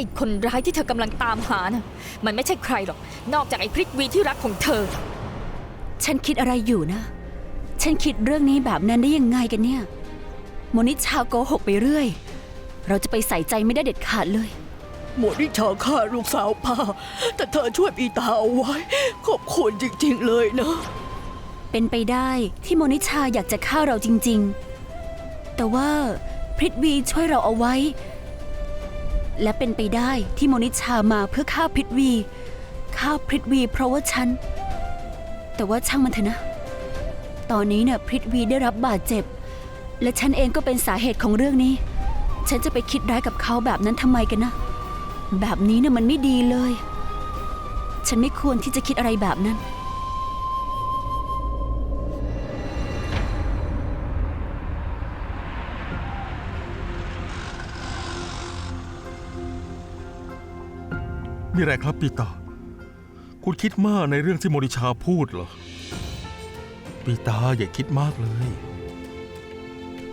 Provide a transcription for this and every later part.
ไอ้คนร้ายที่เธอกำลังตามหานะมันไม่ใช่ใครหรอก นอกจากไอ้พริกวีที่รักของเธอ ฉันคิดอะไรอยู่นะ ฉันคิดเรื่องนี้แบบนั้นได้ยังไงกันเนี่ยโมนิชาโกหกไปเรื่อย เราจะไปใส่ใจไม่ได้เด็ดขาดเลยหมวดนิชาฆ่าลูกสาวป้า แต่เธอช่วยปีตาเอาไว้ ขอบคุณจริงๆเลยนะ เป็นไปได้ที่โมนิชาอยากจะฆ่าเราจริง ๆ แต่ว่าพริตวีช่วยเราเอาไว้ และเป็นไปได้ที่โมนิชามาเพื่อฆ่าพริตวีฆ่าพริตวีเพราะว่าฉัน แต่ว่าช่างมันเถอะนะ ตอนนี้เนี่ยพริตวีได้รับบาดเจ็บ และฉันเองก็เป็นสาเหตุของเรื่องนี้ ฉันจะไปคิดร้ายกับเขาแบบนั้นทำไมกันนะ แบบนี้เนี่ยมันไม่ดีเลย ฉันไม่ควรที่จะคิดอะไรแบบนั้น มีอะไรครับปีตา คุณคิดมากในเรื่องที่โมนิชาพูดเหรอ ปีตาอย่าคิดมากเลย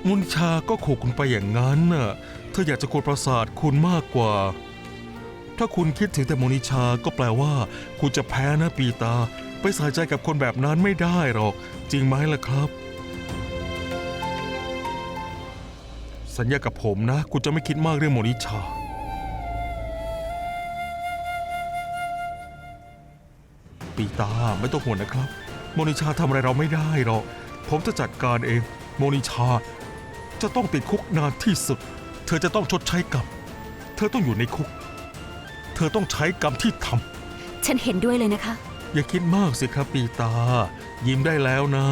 โมนิชาก็ขู่คุณไปอย่างนั้นน่ะ เธออยากจะกดประสาทคุณมากกว่า ถ้าคุณคิดถึงแต่โมนิชาก็แปลว่า คุณจะแพ้นะปีตา ไปใส่ใจกับคนแบบนั้นไม่ได้หรอก จริงไหมล่ะครับ สัญญากับผมนะ คุณจะไม่คิดมากเรื่องโมนิชา ปีตาไม่ต้องห่วงนะครับ โมนิชาทำอะไรเราไม่ได้หรอก ผมจะจัดการเอง โมนิชา จะต้องติดคุกนานที่สุด เธอจะต้องชดใช้กรรม เธอต้องอยู่ในคุก เธอต้องใช้กรรมที่ทฉันเห็นด้วยเลยนะคะำอย่าคิดมากสิครับปีตา ยิ้มได้แล้วนะ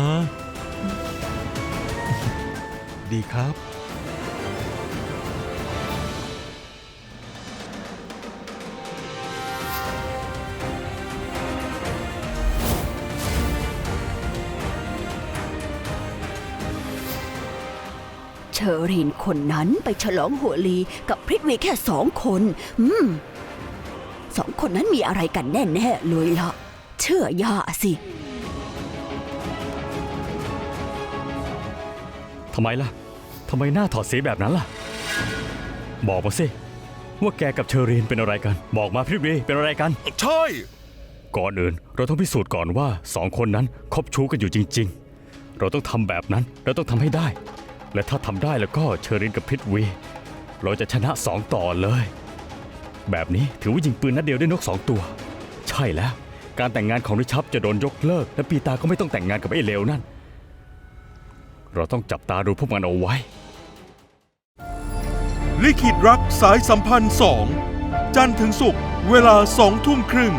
ดีครับ อรีนคนนั้นไปฉลองหัวลีกับพริตวีแค่สองคน อืมสองคนนั้นมีอะไรกันแน่ๆเลยล่ะ เชื่อย่าสิ ทำไมล่ะ ทำไมหน้าถอดสีแบบนั้นล่ะ บอกมาสิ ว่าแกกับเชอรีนเป็นอะไรกัน บอกมาพริบรีเป็นอะไรกัน ใช่ ก่อนอื่นเราต้องพิสูจน์ก่อนว่าสองคนนั้นคบชู้กันอยู่จริง ๆ เราต้องทำแบบนั้น เราต้องทำให้ได้ และถ้าทำได้แล้วก็เชอรินกับพริตวี เราจะชนะสองต่อเลย แบบนี้ถือว่ายิงปืนนัดเดียวได้นกสองตัว ใช่แล้ว การแต่งงานของริชับจะโดนยกเลิก และปีตาก็ไม่ต้องแต่งงานกับไอ้เลวนั่น เราต้องจับตาดูพวกมันเอาไว้ ลิขิตรักสายสัมพันธ์สองจันทร์ถึงศุกร์เวลาสองทุ่มครึ่ง